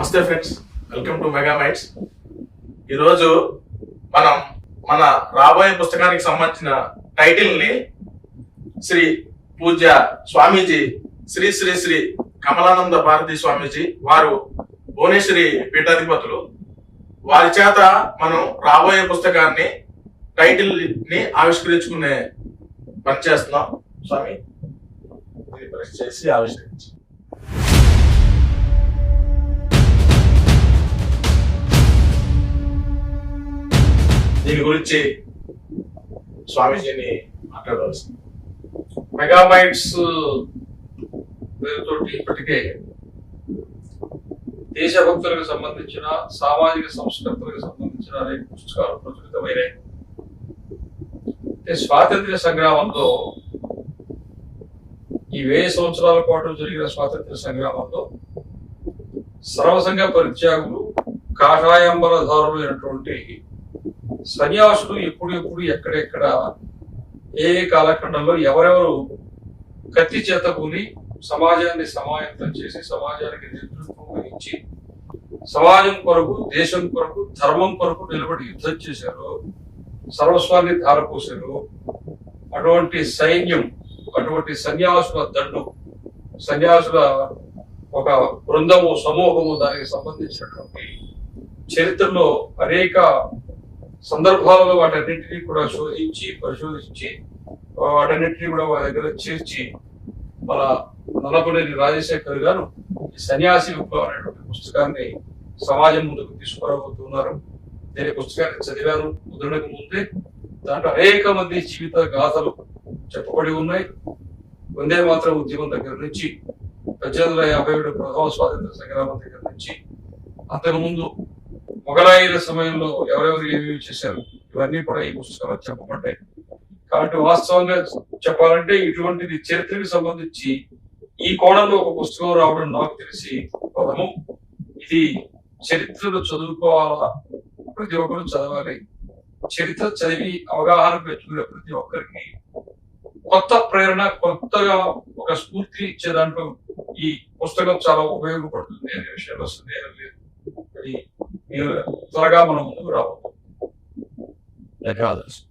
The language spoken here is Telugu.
నమస్తే friends welcome to mega mights ఈరోజు మనం మన రాబోయే పుస్తకానికి సంబంధించిన టైటిల్ని శ్రీ పూజ్య స్వామీజీ శ్రీ శ్రీ శ్రీ కమలానంద భారతి స్వామీజీ వారు భువనేశ్వరి పీఠాధిపతులు. వారి చేత మనం రాబోయే పుస్తకాన్ని టైటిల్ని ఆవిష్కరించుకునే పని చేస్తున్నాం. స్వామి చేసి ఆవిష్కరించి. దీని గురించి స్వామీజీని మాట్లాడవలసింది. మెగాబైట్స్ పేరుతోటి ఇప్పటికే దేశభక్తులకు సంబంధించిన సామాజిక సంస్కృతులకు సంబంధించిన అనేక పుస్తకాలు ప్రచురితమైనాయి. స్వాతంత్ర్య సంగ్రామంలో ఈ వెయ్యి సంవత్సరాల పాటు జరిగిన స్వాతంత్ర్య సంగ్రామంలో సర్వసంగ పరిత్యాగులు కాషాయంబలధారులైనటువంటి అయినటువంటి సన్యాసులు ఎప్పుడు ఎప్పుడు ఎక్కడెక్కడ ఏ ఏ కాలఖండంలో ఎవరెవరు కత్తి చేత కూలి సమాజాన్ని సమాయత్తం చేసి సమాజానికి నేతృత్వం వహించి సమాజం కొరకు దేశం కొరకు ధర్మం కొరకు నిలబడి యుద్ధం చేశారు సర్వస్వాన్ని ధారపోశారు అటువంటి సైన్యం అటువంటి సన్యాసుల దండు సన్యాసుల ఒక బృందము సమూహము దానికి సంబంధించినటువంటి చరిత్రలో అనేక సందర్భాలలో వాటన్నింటినీ కూడా శోధించి పరిశోధించి వాటన్నింటినీ కూడా వారి దగ్గర చేర్చి మన నలపనేని రాజశేఖర్ గారు ఈ సన్యాసి విప్లవం అనేటువంటి పుస్తకాన్ని సమాజం ముందుకు తీసుకురాబోతున్నారు. నేను పుస్తకాన్ని చదివాను. ముద్రణకు ముందే దాంట్లో అనేక మంది జీవిత గాథలు చెప్పబడి ఉన్నాయి. వందే మాత్రం ఉద్యమం దగ్గర నుంచి పద్దెనిమిది వందల యాభై ఏడు ప్రథమ స్వాతంత్ర సంగ్రామం దగ్గర నుంచి అంతకుముందు మొఘలాయుల సమయంలో ఎవరెవరు ఏమేమి చేశారు? ఇవన్నీ కూడా ఈ పుస్తకాలు చెప్పబడ్డాయి. కాబట్టి వాస్తవంగా చెప్పాలంటే ఇటువంటిది చరిత్రకు సంబంధించి ఈ కోణంలో ఒక పుస్తకం రావడం నాకు తెలిసి పదము ఇది చరిత్రను చదువుకోవాలా? ప్రతి ఒక్కరు చదవాలి. చరిత్ర చదివి అవగాహన పెంచుకునే ప్రతి ఒక్కరికి కొత్త ప్రేరణ కొత్తగా ఒక స్ఫూర్తి ఇచ్చే దాంట్లో ఈ పుస్తకం చాలా ఉపయోగపడుతుంది అనే విషయంలో సందేహం లేదు. త్వరగా మనం ముందుకు రావాలి. ధన్యవాదాలు